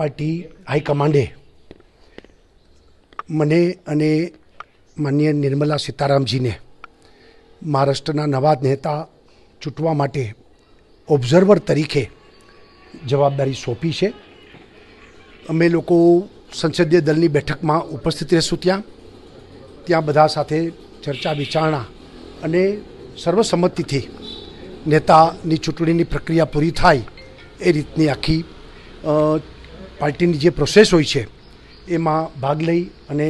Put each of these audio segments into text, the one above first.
Party હાઈકમાન્ડે મને અને માનનીય નિર્મલા સીતારામજીને મહારાષ્ટ્રના નવા નેતા ચૂંટવા માટે ઓબ્ઝર્વર તરીકે જવાબદારી સોંપી છે. અમે લોકો સંસદીય દળની બેઠકમાં ઉપસ્થિત રહેશું ત્યાં. ત્યાં બધા સાથે ચર્ચા વિચારણા અને સર્વસંમતિથી નેતાની ચૂંટણીની પ્રક્રિયા પૂરી થાય એ રીતની આખી પાર્ટીની જે પ્રોસેસ હોય છે એમાં ભાગ લઈ અને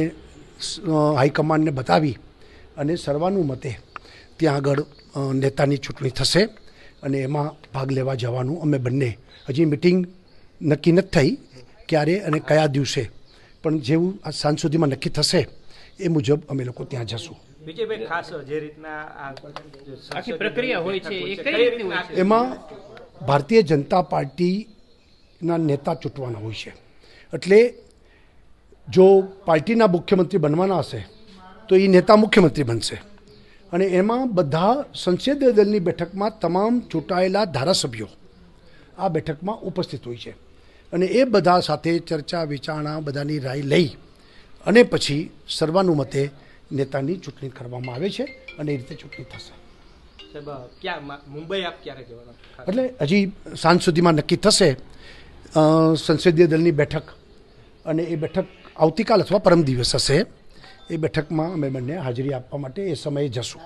હાઈકમાન્ડને બતાવી અને સર્વાનુમતે ત્યાં આગળ નેતાની ચૂંટણી થશે અને એમાં ભાગ લેવા જવાનું અમે બંને. હજી મિટિંગ નક્કી નથી થઈ ક્યારે અને કયા દિવસે પણ જેવું આ સાંજ સુધીમાં નક્કી થશે એ મુજબ અમે લોકો ત્યાં જશું. વિજયભાઈ ખાસ જે રીતના આખી પ્રક્રિયા હોય છે એ કઈ રીતની હોય છે? એમાં ભારતીય જનતા પાર્ટીના નેતા ચૂંટવાના હોય છે. એટલે જો પાર્ટીના મુખ્યમંત્રી બનવાના હશે તો એ નેતા મુખ્યમંત્રી બનશે. અને એમાં બધા સંસદીય દળની બેઠકમાં તમામ ચૂંટાયેલા ધારાસભ્યો આ બેઠકમાં ઉપસ્થિત હોય છે. અને એ બધા સાથે ચર્ચા વિચારણા બધાની રાય લઈ અને પછી સર્વાનુમતે નેતાની ચૂંટણી કરવામાં આવે છે અને એ રીતે ચૂંટણી થશે. મુંબઈ આપ ક્યારે જવાના એટલે હજી સાંજ સુધીમાં નક્કી થશે સંસદીય દળની બેઠક. અને એ બેઠક આવતીકાલ અથવા પરમ દિવસ હશે. એ બેઠકમાં અમે બંને હાજરી આપવા માટે એ સમયે જશું.